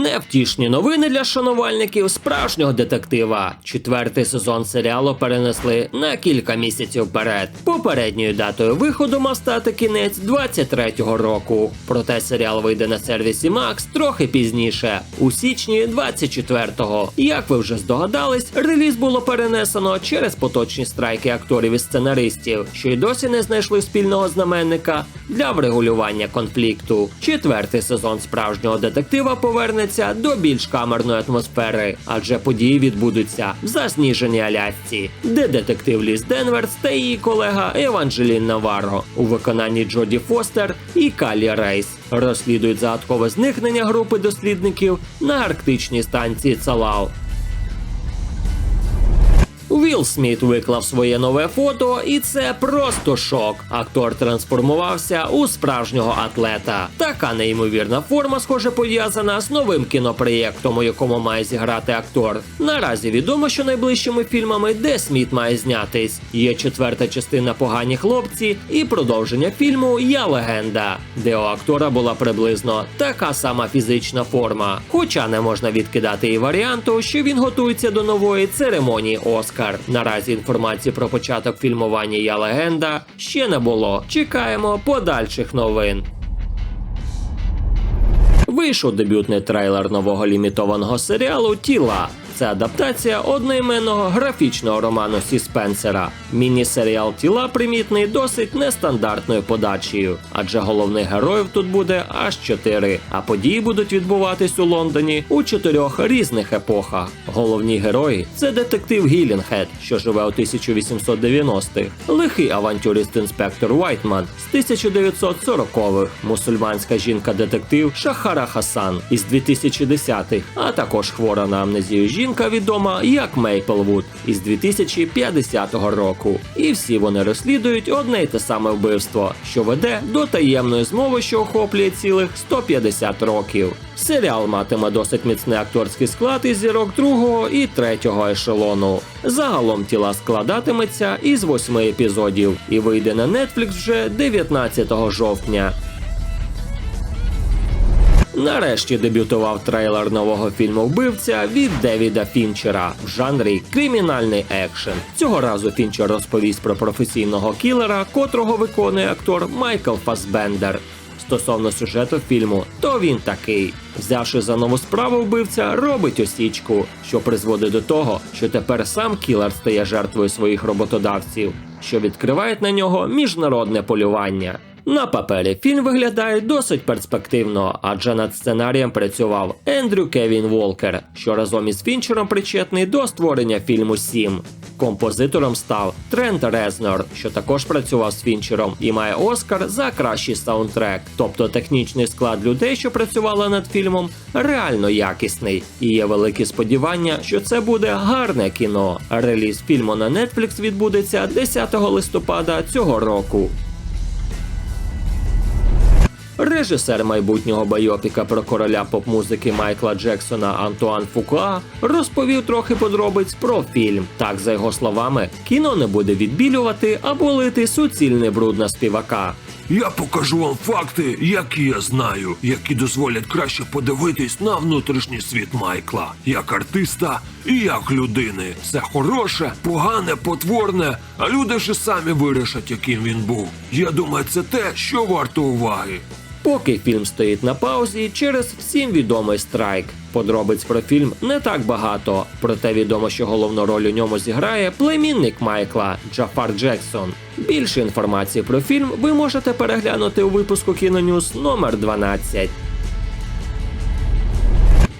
Невтішні новини для шанувальників справжнього детектива. Четвертий сезон серіалу перенесли на кілька місяців вперед. Попередньою датою виходу мав стати кінець 23-го року. Проте серіал вийде на сервісі Max трохи пізніше, у січні 24-го. Як ви вже здогадались, реліз було перенесено через поточні страйки акторів і сценаристів, що й досі не знайшли спільного знаменника для врегулювання конфлікту. Четвертий сезон справжнього детектива повернеться до більш камерної атмосфери, адже події відбудуться в засніженій Алясці, де детектив Ліс Денверс та її колега Еванджелін Наварро у виконанні Джоді Фостер і Калі Рейс розслідують загадкове зникнення групи дослідників на арктичній станції Цалау. Вілл Сміт виклав своє нове фото, і це просто шок. Актор трансформувався у справжнього атлета. Така неймовірна форма, схоже, пов'язана з новим кінопроєктом, у якому має зіграти актор. Наразі відомо, що найближчими фільмами, де Сміт має знятись, є четверта частина Погані хлопці і продовження фільму Я легенда, де у актора була приблизно така сама фізична форма. Хоча не можна відкидати і варіанту, що він готується до нової церемонії Оскар. Наразі інформації про початок фільмування Я легенда ще не було. Чекаємо подальших новин. Вийшов дебютний трейлер нового лімітованого серіалу Тіла. Це адаптація одноіменного графічного роману Сі Спенсера. Міні-серіал тіла примітний досить нестандартною подачею, адже головних героїв тут буде аж чотири, а події будуть відбуватись у Лондоні у чотирьох різних епохах. Головні герої це детектив Гілінгхед, що живе у 1890-х, лихий авантюрист інспектор Вайтман з 1940-х, мусульманська жінка-детектив Шахара Хасан із 2010-х, а також хвора на амнезію жінка відома як Мейплвуд із 2050 року. І всі вони розслідують одне й те саме вбивство, що веде до таємної змови, що охоплює цілих 150 років. Серіал матиме досить міцний акторський склад із зірок другого і третього ешелону. Загалом тіла складатиметься із восьми епізодів і вийде на Netflix вже 19 жовтня. Нарешті дебютував трейлер нового фільму Вбивця від Девіда Фінчера в жанрі кримінальний екшен. Цього разу Фінчер розповість про професійного кілера, котрого виконує актор Майкл Фасбендер. Стосовно сюжету фільму, то він такий. Взявши за нову справу вбивця, робить осічку, що призводить до того, що тепер сам кілер стає жертвою своїх роботодавців, що відкривають на нього міжнародне полювання. На папері фільм виглядає досить перспективно, адже над сценарієм працював Ендрю Кевін Волкер, що разом із Фінчером причетний до створення фільму Сім. Композитором став Трент Резнор, що також працював з Фінчером і має Оскар за кращий саундтрек. Тобто технічний склад людей, що працювали над фільмом, реально якісний. І є великі сподівання, що це буде гарне кіно. Реліз фільму на Netflix відбудеться 10 листопада цього року. Режисер майбутнього байопіка про короля поп-музики Майкла Джексона Антуан Фукуа розповів трохи подробиць про фільм. Так, за його словами, кіно не буде відбілювати або лити суцільний бруд на співака. Я покажу вам факти, які я знаю, які дозволять краще подивитись на внутрішній світ Майкла, як артиста і як людини. Все хороше, погане, потворне, а люди вже самі вирішать, яким він був. Я думаю, це те, що варто уваги. Поки фільм стоїть на паузі через всім відомий страйк. Подробиць про фільм не так багато, проте відомо, що головну роль у ньому зіграє племінник Майкла Джафар Джексон. Більше інформації про фільм ви можете переглянути у випуску Кінонюс номер 12.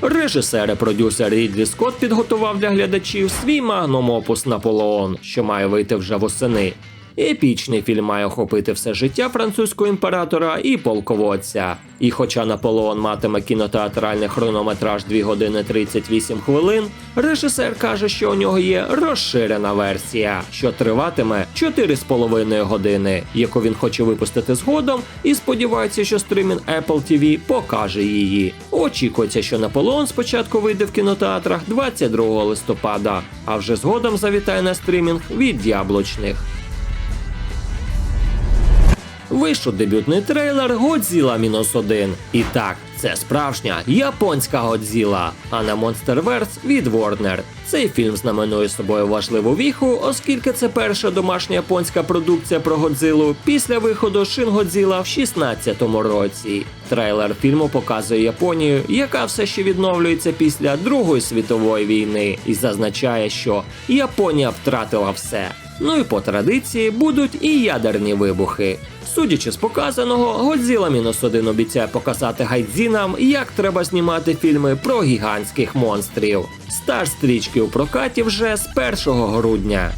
Режисер і продюсер Рідлі Скотт підготував для глядачів свій магнум опус Наполеон, що має вийти вже восени. Епічний фільм має охопити все життя французького імператора і полководця. І хоча Наполеон матиме кінотеатральний хронометраж 2 години 38 хвилин, режисер каже, що у нього є розширена версія, що триватиме 4,5 години, яку він хоче випустити згодом, і сподівається, що стримінг Apple TV покаже її. Очікується, що Наполеон спочатку вийде в кінотеатрах 22 листопада, а вже згодом завітає на стрімінг від яблучних. Вийшов дебютний трейлер Godzilla мінус 1. І так, Це справжня японська Годзіла, а на Monsterverse від Warner. Цей фільм знаменує собою важливу віху, оскільки це перша домашня японська продукція про Годзилу після виходу Шин Годзіла в 16-му році. Трейлер фільму показує Японію, яка все ще відновлюється після Другої світової війни, і зазначає, що Японія втратила все. Ну і по традиції будуть і ядерні вибухи. Судячи з показаного, Годзіла мінус один обіцяє показати гайдзінам, як треба знімати фільми про гігантських монстрів. Стар стрічки у прокаті вже з 1 грудня.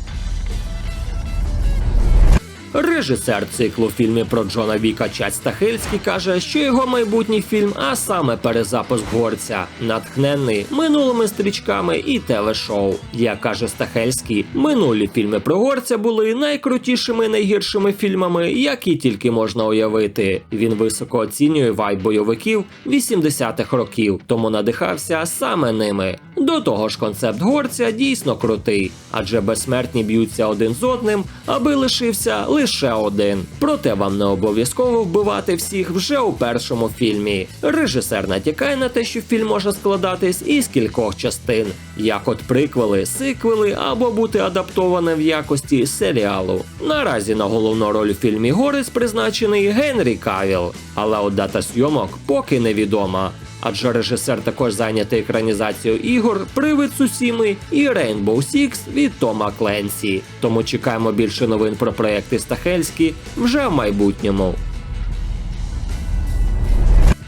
Режисер циклу фільмів про Джона Віка Чать Стахельський каже, що його майбутній фільм, а саме перезапуск горця, натхнений минулими стрічками і телешоу. Як каже Стахельський, минулі фільми про горця були найкрутішими, найгіршими фільмами, які тільки можна уявити. Він високо оцінює вайб бойовиків 80-х років, тому надихався саме ними. До того ж, концепт горця дійсно крутий, адже безсмертні б'ються один з одним, аби лишився лише один. Проте вам не обов'язково вбивати всіх вже у першому фільмі. Режисер натякає на те, що фільм може складатись із кількох частин, як от приквели, сиквели або бути адаптоване в якості серіалу. Наразі на головну роль у фільмі Горець призначений Генрі Кавіл, але от дата зйомок поки невідома. Адже режисер також зайнятий екранізацією ігор Привид Сусіми і Rainbow Six від Тома Кленсі. Тому чекаємо більше новин про проекти Стахельські вже в майбутньому.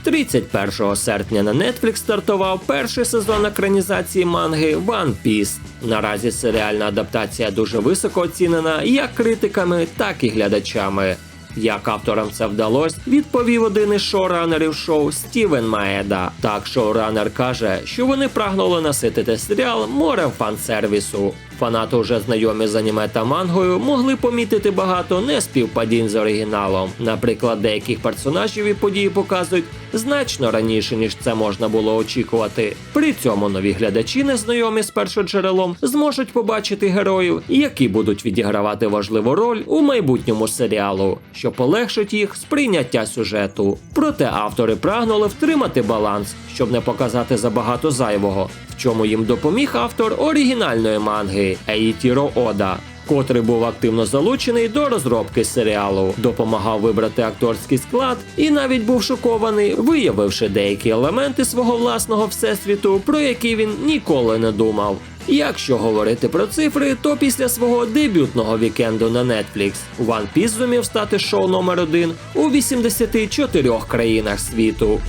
31 серпня на Netflix стартував перший сезон екранізації манги One Piece. Наразі серіальна адаптація дуже високо оцінена як критиками, так і глядачами. Як авторам це вдалося, відповів один із шоуранерів шоу Стівен Маеда. Так шоуранер каже, що вони прагнули наситити серіал морем фан-сервісу. Фанати, вже знайомі з аніме та мангою, могли помітити багато неспівпадінь з оригіналом. Наприклад, деяких персонажів і події показують значно раніше, ніж це можна було очікувати. При цьому нові глядачі, незнайомі з першоджерелом, зможуть побачити героїв, які будуть відігравати важливу роль у майбутньому серіалу, що полегшить їх сприйняття сюжету. Проте автори прагнули втримати баланс, щоб не показати забагато зайвого, чому їм допоміг автор оригінальної манги Еїтіро Ода. Котрий був активно залучений до розробки серіалу, допомагав вибрати акторський склад і навіть був шокований, виявивши деякі елементи свого власного всесвіту, про які він ніколи не думав. Якщо говорити про цифри, то після свого дебютного вікенду на Netflix One Piece зумів стати шоу номер один у 84 країнах світу.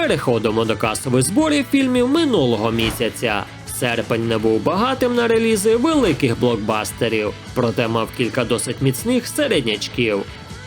Переходимо до касових зборів фільмів минулого місяця. Серпень не був багатим на релізи великих блокбастерів, проте мав кілька досить міцних середнячків.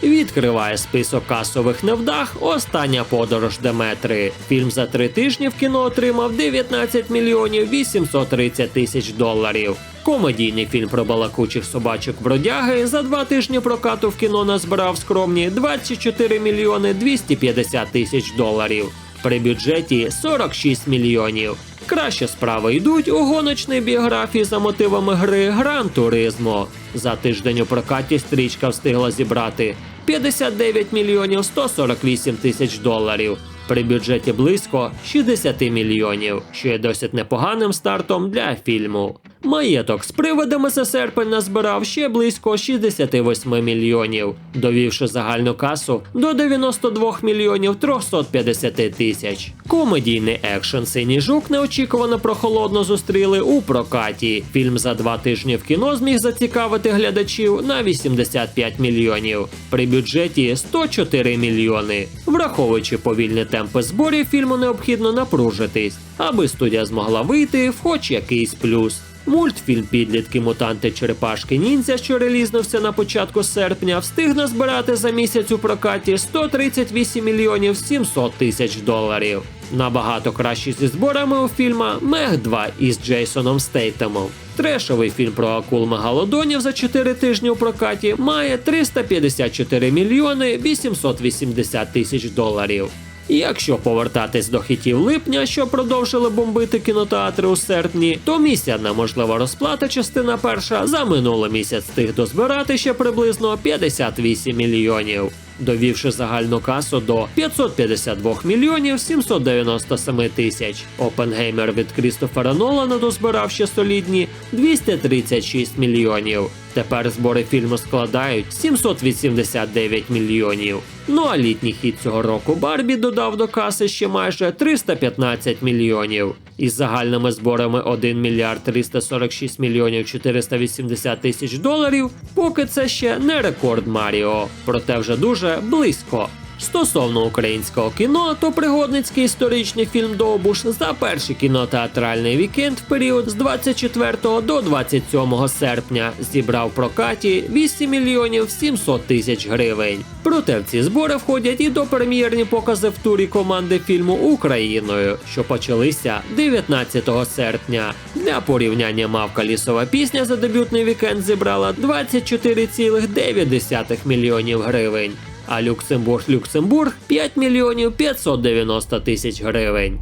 Відкриває список касових невдах Остання подорож Деметри. Фільм за три тижні в кіно отримав 19 мільйонів 830 тисяч доларів. Комедійний фільм про балакучих собачок бродяги за два тижні прокату в кіно назбирав скромні 24 мільйони 250 тисяч доларів. При бюджеті 46 мільйонів. Краще справи йдуть у гоночній біографії за мотивами гри Гран Туризмо. За тиждень у прокаті стрічка встигла зібрати 59 мільйонів 148 тисяч доларів. При бюджеті близько 60 мільйонів, що є досить непоганим стартом для фільму. Маєток з приводами за серпень назбирав ще близько 68 мільйонів, довівши загальну касу до 92 мільйонів 350 тисяч. Комедійний екшен Синій жук неочікувано прохолодно зустріли у прокаті. Фільм за два тижні в кіно зміг зацікавити глядачів на 85 мільйонів. При бюджеті 104 мільйони. Враховуючи повільні темпи зборів, фільму необхідно напружитись, аби студія змогла вийти в хоч якийсь плюс. Мультфільм Підлітки мутанти Черепашки Ніндзя, що релізнувся на початку серпня, встиг назбирати за місяць у прокаті 138 мільйонів 700 тисяч доларів. Набагато кращий зі зборами у фільма Мег 2 із Джейсоном Стейтемом. Трешовий фільм про акул мегалодонів за 4 тижні у прокаті має 354 мільйони 880 тисяч доларів. Якщо повертатись до хітів липня, що продовжили бомбити кінотеатри у серпні, то місяця можлива розплата частина перша за минулий місяць встиг дозбирати ще приблизно 58 мільйонів. довівши загальну касу до 552 мільйонів 797 тисяч. Опенгеймер від Крістофера Нолана дозбирав ще солідні 236 мільйонів. Тепер збори фільму складають 789 мільйонів. Ну а літній хід цього року Барбі додав до каси ще майже 315 мільйонів. Із загальними зборами 1 мільярд 346 мільйонів 480 тисяч доларів, поки це ще не рекорд Маріо, проте вже дуже близько. Стосовно українського кіно, то пригодницький історичний фільм Довбуш за перший кінотеатральний вікенд в період з 24 до 27 серпня зібрав прокаті 8 мільйонів 700 тисяч гривень. Проте в ці збори входять і допрем'єрні покази в турі команди фільму Україною, що почалися 19 серпня. Для порівняння мавка лісова пісня за дебютний вікенд зібрала 24,9 мільйонів гривень а Люксембург Люксембург 5 мільйонів 590 тисяч гривень.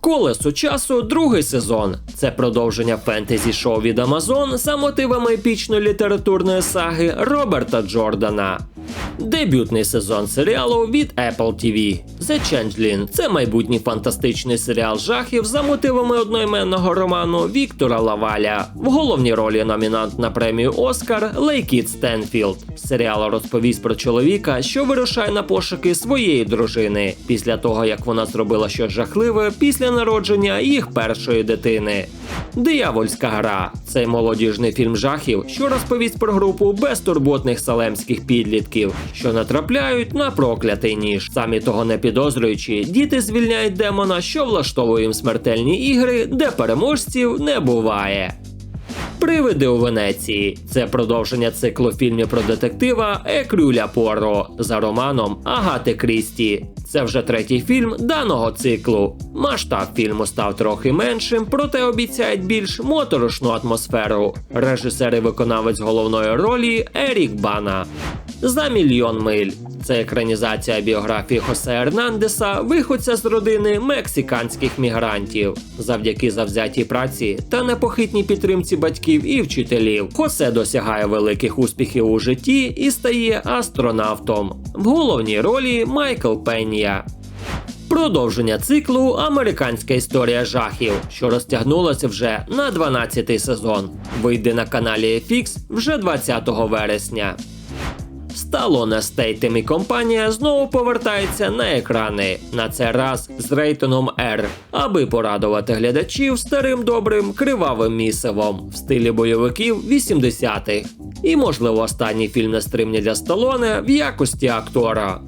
Колесо часу другий сезон. Це продовження фентезі шоу від Амазон за мотивами епічної літературної саги Роберта Джордана. Дебютний сезон серіалу від Apple TV. The Changeling – це майбутній фантастичний серіал жахів за мотивами одноіменного роману Віктора Лаваля. В головній ролі номінант на премію Оскар Лейкіт Стенфілд. Серіал розповість про чоловіка, що вирушає на пошуки своєї дружини після того, як вона зробила щось жахливе після народження їх першої дитини. Диявольська гра цей молодіжний фільм жахів, що розповість про групу безтурботних салемських підлітків, що натрапляють на проклятий ніж. Самі того не підозрюючи, діти звільняють демона, що влаштовує їм смертельні ігри, де переможців не буває. Привиди у Венеції це продовження циклу фільмів про детектива Екрюля Поро за романом Агати Крісті. Це вже третій фільм даного циклу. Масштаб фільму став трохи меншим, проте обіцяють більш моторошну атмосферу. Режисер і виконавець головної ролі Ерік Бана. За мільйон миль. Це екранізація біографії Хосе Ернандеса, виходця з родини мексиканських мігрантів. Завдяки завзятій праці та непохитній підтримці батьків і вчителів. Хосе досягає великих успіхів у житті і стає астронавтом. В головній ролі Майкл Пенія. Продовження циклу Американська історія жахів, що розтягнулося вже на 12-й сезон. Вийде на каналі FX вже 20 вересня. Сталоне Стейтем і компанія знову повертається на екрани, на цей раз з рейтингом R, аби порадувати глядачів старим добрим кривавим місивом в стилі бойовиків 80-х. І, можливо, останній фільм на стримні для Сталоне в якості актора.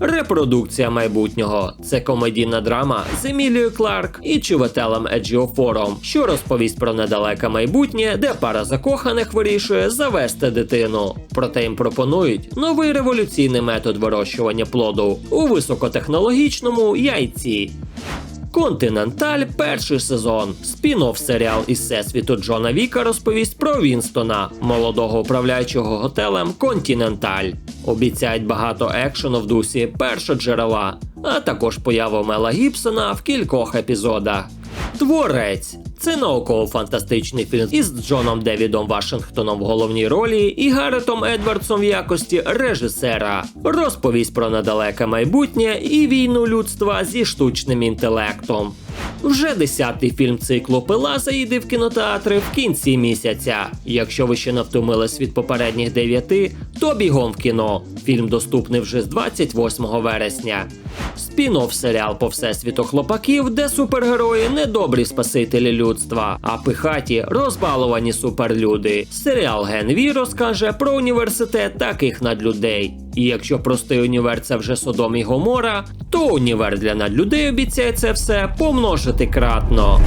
Репродукція майбутнього це комедійна драма з Емілією Кларк і Чувателем Еджіофором, що розповість про недалеке майбутнє, де пара закоханих вирішує завести дитину. Проте їм пропонують новий революційний метод вирощування плоду у високотехнологічному яйці. Континенталь перший сезон. Спін-офф серіал із всесвіту Джона Віка розповість про Вінстона, молодого управляючого готелем Континенталь. Обіцяють багато екшену в дусі першоджерела, а також появу Мела Гібсона в кількох епізодах. Творець це науково-фантастичний фільм із Джоном Девідом Вашингтоном в головній ролі і Гаретом Едвардсом в якості режисера. Розповість про недалеке майбутнє і війну людства зі штучним інтелектом. Вже десятий фільм циклу Пила заїде в кінотеатри в кінці місяця. Якщо ви ще не втомились від попередніх дев'яти, то бігом в кіно. Фільм доступний вже з 28 вересня. Спін-офф серіал по всесвіту хлопаків, де супергерої не добрі спасителі людства, а пихаті розбаловані суперлюди. Серіал Ген Ві розкаже про університет таких надлюдей. І якщо простий універ це вже Содом і Гомора, то універ для надлюдей обіцяє це все помножити кратно.